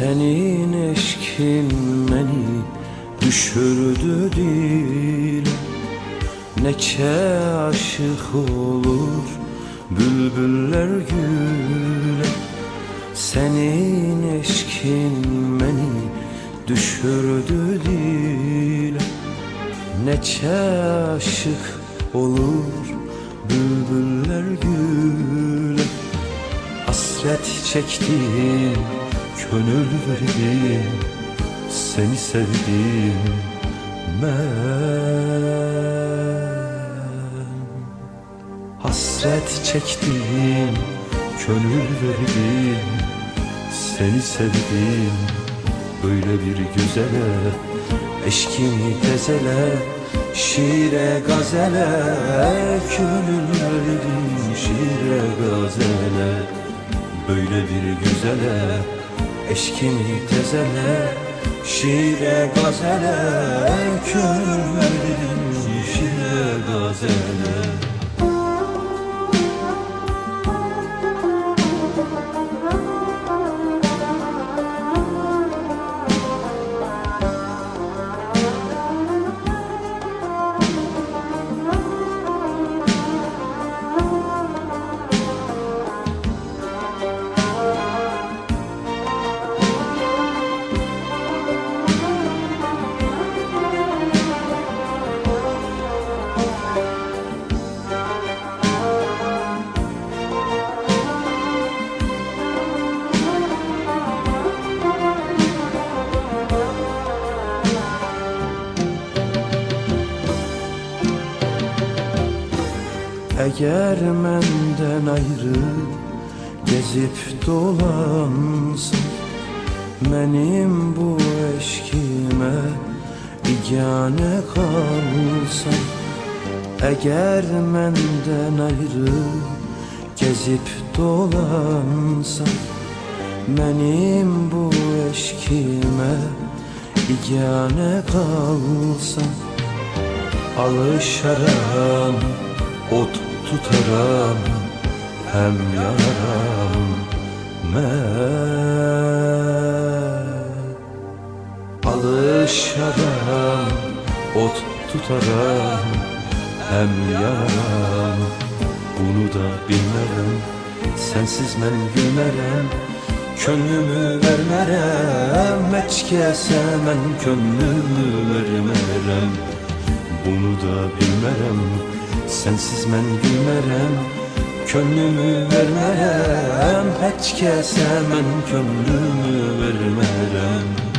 Senin eşkin beni düşürdü dile Neçe aşık olur bülbüller güle Senin eşkin beni düşürdü dile Neçe aşık olur bülbüller güle Hasret çektim, gönül verdim Seni sevdim ben. Hasret çektim, gönül verdim Seni sevdim. Böyle bir güzele Eşkimi tezele, şiire gazele Gönül verdim şiire gazele. Böyle bir güzele Eşkimi tezele Şiire gazele Gönül verdim şiire gazele Eğer menden ayrı gezip dolansın Benim bu eşkime igane kalsan Eğer menden ayrı gezip dolansan Benim bu eşkime igane kalsan Alışaram, ot tutaram Hem yanaram ben. Alışaram, ot tutaram Hem yanaram Bunu da bilmerem Sensiz ben gülmerem Könlümü vermerem. Hiç kesemem Könlümü vermerem. Bunu da bilmerem Sensiz mən gülmerem Könlümü vermerem. Heç kəsə mən könlümü vermerem